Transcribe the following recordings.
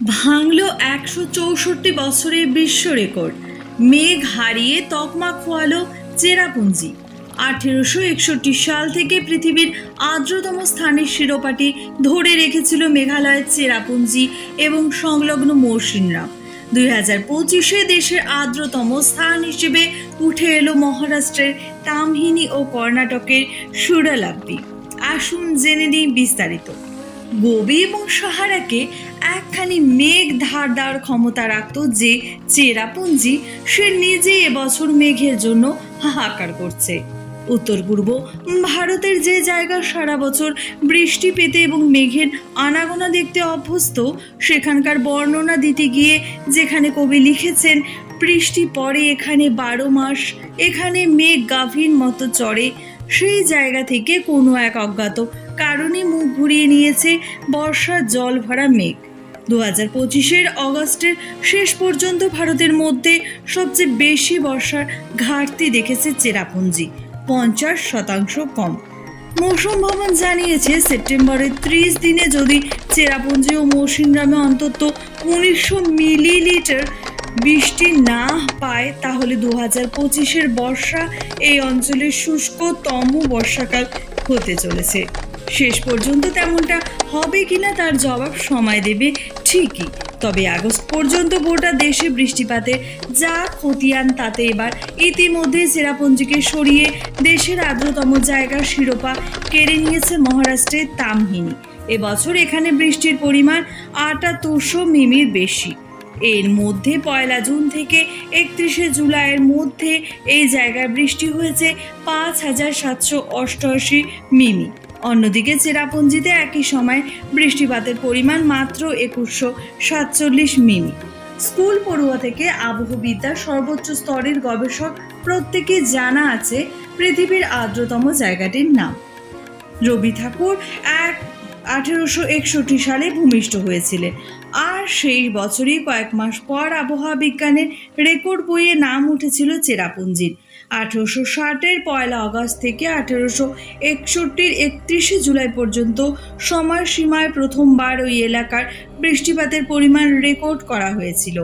ভাঙল একশো চৌষট্টি বছরের বিশ্ব রেকর্ড। মেঘ হারিয়ে তকমা খোয়ালো চেরাপুঞ্জি। আঠেরোশো একষট্টি সাল থেকে পৃথিবীর আর্দ্রতম স্থানের শিরোপাটি ধরে রেখেছিল মেঘালয়ের চেরাপুঞ্জি এবং সংলগ্ন মৌসিনরাম দুই হাজার পঁচিশে দেশের আর্দ্রতম স্থান হিসেবে উঠে এলো মহারাষ্ট্রের তামহিনী ও কর্ণাটকের সুরালাব্দি আসুন জেনে নিই বিস্তারিত। গোবি এবং সাহারাকে একখানি মেঘ ধার দেওয়ার ক্ষমতা রাখত যে চেরাপুঞ্জি সে নিজেই এবছর মেঘের জন্য হাহাকার করছে। উত্তর পূর্ব, ভারতের যে জায়গা সারা বছর বৃষ্টি পেতে এবং মেঘের আনাগোনা দেখতে অভ্যস্ত, সেখানকার বর্ণনা দিতে গিয়ে যেখানে কবি লিখেছেন, বৃষ্টি পড়ে এখানে বারো মাস, এখানে মেঘ গাভীর মতো চড়ে। সেই জায়গা থেকে কোনো এক অজ্ঞাত কারণে মুখ ঘুরিয়ে নিয়েছে বর্ষার জল ভরা মেঘ। দু হাজার পঁচিশের অগস্টের শেষ পর্যন্ত ভারতের মধ্যে সবচেয়ে বেশি বর্ষার ঘাটতি দেখেছে চেরাপুঞ্জি, পঞ্চাশ শতাংশ কম। মৌসুম ভবন জানিয়েছে, সেপ্টেম্বরের ত্রিশ দিনে যদি চেরাপুঞ্জি ও মৌসিনরামে অন্তত উনিশশো মিলিলিটার বৃষ্টি না পায়, তাহলে দু হাজার পঁচিশের বর্ষা এই অঞ্চলের শুষ্কতম বর্ষাকাল হতে চলেছে। শেষ পর্যন্ত তেমনটা হবে কিনা তার জবাব সময় দেবে ঠিকই। তবে আগস্ট পর্যন্ত গোটা দেশে বৃষ্টিপাতের যা খতিয়ান তাতে এবার ইতিমধ্যে চেরাপুঞ্জিকে সরিয়ে দেশের আর্দ্রতম জায়গার শিরোপা কেড়ে নিয়েছে মহারাষ্ট্রের তামহিনী। এবছর এখানে বৃষ্টির পরিমাণ আটাত্তরশো মিমির বেশি। এর মধ্যে পয়লা জুন থেকে একত্রিশে জুলাইয়ের মধ্যে এই জায়গায় বৃষ্টি হয়েছে পাঁচ হাজার সাতশো অষ্টআশি মিমি। অন্যদিকে চেরাপুঞ্জিতে একই সময় বৃষ্টিপাতের পরিমাণ মাত্র একুশশো সাতচল্লিশ মিমি। স্কুল পড়ুয়া থেকে আবহবিদ্যার সর্বোচ্চ স্তরের গবেষক প্রত্যেকে জানা আছে পৃথিবীর আর্দ্রতম জায়গাটির নাম। রবি ঠাকুর এক আঠেরোশো একষট্টি সালে ভূমিষ্ঠ হয়েছিলেন। আর সেই বছরই কয়েক মাস পর আবহাওয়া বিজ্ঞানের রেকর্ড বইয়ে নাম উঠেছিল চেরাপুঞ্জির। আঠেরোশো ষাটের পয়লা আগস্ট থেকে আঠেরোশো একষট্টির একত্রিশে জুলাই পর্যন্ত সময়সীমায় প্রথমবার ওই এলাকার বৃষ্টিপাতের পরিমাণ রেকর্ড করা হয়েছিল।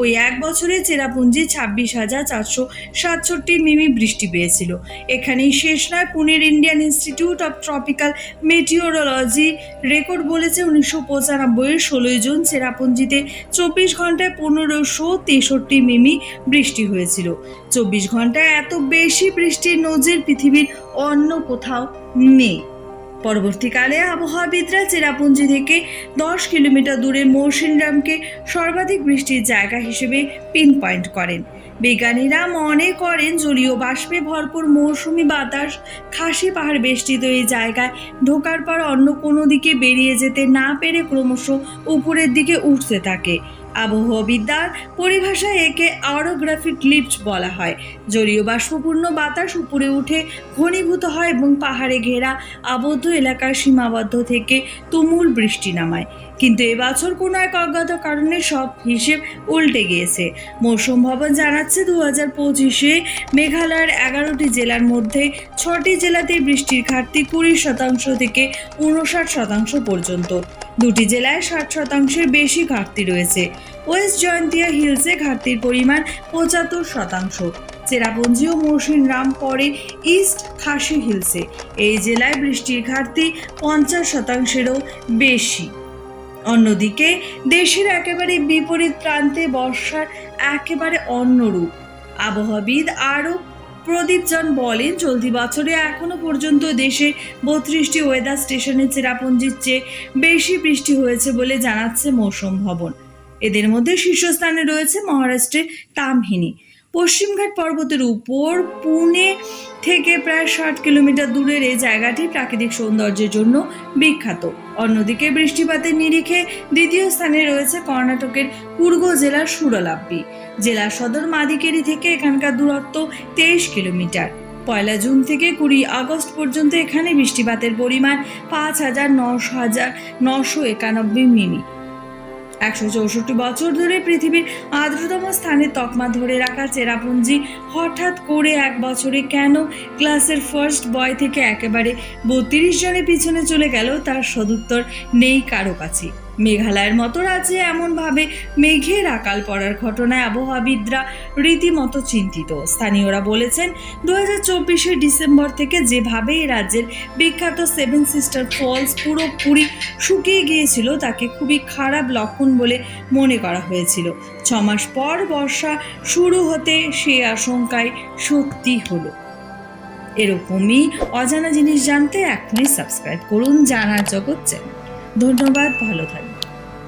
ওই এক বছরে চেরাপুঞ্জি ছাব্বিশ হাজার চারশো সাতষট্টি মিমি বৃষ্টি পেয়েছিল। এখানেই শেষ নয় পুনের Indian Institute of Tropical Meteorology. Record বলেছে উনিশশো পঁচানব্বইয়ের ষোলোই জুন চেরাপুঞ্জিতে চব্বিশ ঘন্টায় পনেরোশো তেষট্টি মিমি বৃষ্টি হয়েছিল। চব্বিশ ঘন্টায় এত বেশি বৃষ্টির নজির পৃথিবীর অন্য কোথাও নেই। পরবর্তীকালে আবহাওয়াবিদরা চেরাপুঞ্জি থেকে দশ কিলোমিটার দূরে মৌসিনরামকে সর্বাধিক বৃষ্টির জায়গা হিসেবে পিন পয়েন্ট করেন। বিজ্ঞানীরা মনে করেন জলীয় বাষ্পে ভরপুর মৌসুমি বাতাস খাসি পাহাড় বেষ্টিত এই জায়গায় ঢোকার পর অন্য কোনো দিকে বেরিয়ে যেতে না পেরে ক্রমশ উপরের দিকে উঠতে থাকে। আবহাওয়াবিদ্যার পরিভাষায় একে অরোগ্রাফিক লিফট বলা হয়। জলীয় বাষ্পপূর্ণ বাতাস উপরে উঠে ঘনীভূত হয় এবং পাহাড়ে ঘেরা আবদ্ধ এলাকার সীমাবদ্ধ থেকে তুমুল বৃষ্টি নামায়। কিন্তু এবছর কোনো এক অজ্ঞাত কারণে সব হিসেব উল্টে গিয়েছে। মৌসুম ভবন জানাচ্ছে দু হাজার পঁচিশে মেঘালয়ের এগারোটি জেলার মধ্যে ছটি জেলাতে বৃষ্টির ঘাটতি কুড়ি শতাংশ থেকে উনষাট শতাংশ পর্যন্ত। দুটি জেলায় ষাট শতাংশের বেশি ঘাটতি রয়েছে। ওয়েস্ট জয়ন্তিয়া হিলসে ঘাটতির পরিমাণ পঁচাত্তর শতাংশ। চেরাপুঞ্জি ও মৌসিনরাম পরে ইস্ট খাসি হিলসে। এই জেলায় বৃষ্টির ঘাটতি পঞ্চাশ শতাংশেরও বেশি। অন্যদিকে, দেশের একেবারে বিপরীত প্রান্তে বর্ষার একেবারে অন্যরূপ আবহাওয়াবিদ আরও প্রদীপজন বলেন, চলতি বছরে এখনও পর্যন্ত দেশে বত্রিশটি ওয়েদার স্টেশনে চেরাপুঞ্জির চেয়ে বেশি বৃষ্টি হয়েছে বলে জানাচ্ছে মৌসুম ভবন। এদের মধ্যে শীর্ষস্থানে রয়েছে মহারাষ্ট্রের তামহিনী। পশ্চিমঘাট পর্বতের উপর পুনে থেকে প্রায় ষাট কিলোমিটার দূরের এই জায়গাটি প্রাকৃতিক সৌন্দর্যের জন্য বিখ্যাত। অন্যদিকে বৃষ্টিপাতের নিরিখে দ্বিতীয় স্থানে রয়েছে কর্ণাটকের কুর্গ জেলার সুরলাব্বি জেলা সদর মাদিকেরি থেকে এখানকার দূরত্ব তেইশ কিলোমিটার। পয়লা জুন থেকে কুড়ি আগস্ট পর্যন্ত এখানে বৃষ্টিপাতের পরিমাণ পাঁচ হাজার নশো হাজার নশো একানব্বই মিমি। একশো চৌষট্টি বছর ধরে পৃথিবীর আর্দ্রতম স্থানে তকমা ধরে রাখা চেরাপুঞ্জি হঠাৎ করে এক বছরে কেন ক্লাসের ফার্স্ট বয় থেকে একেবারে বত্রিশ জনের পিছনে চলে গেল তার সদুত্তর নেই কারও কাছে মেঘালয়ের মতো রাজ্যে এমনভাবে মেঘের আকাল পড়ার ঘটনায় আবহাওয়াবিদরা রীতিমতো চিন্তিত। স্থানীয়রা বলেছেন দু হাজার ডিসেম্বর থেকে যেভাবে এই রাজ্যের বিখ্যাত সেভেন সিস্টার ফলস পুরোপুরি শুকিয়ে গিয়েছিল, তাকে খুবই খারাপ লক্ষণ বলে মনে করা হয়েছিল। ছমাস পর বর্ষা শুরু হতে সে আশঙ্কায় সত্যি হলো। এরকমই অজানা জিনিস জানতে এখনই সাবস্ক্রাইব করুন জানার জগৎ চ্যানেল। ধন্যবাদ, ভালো থাকবেন।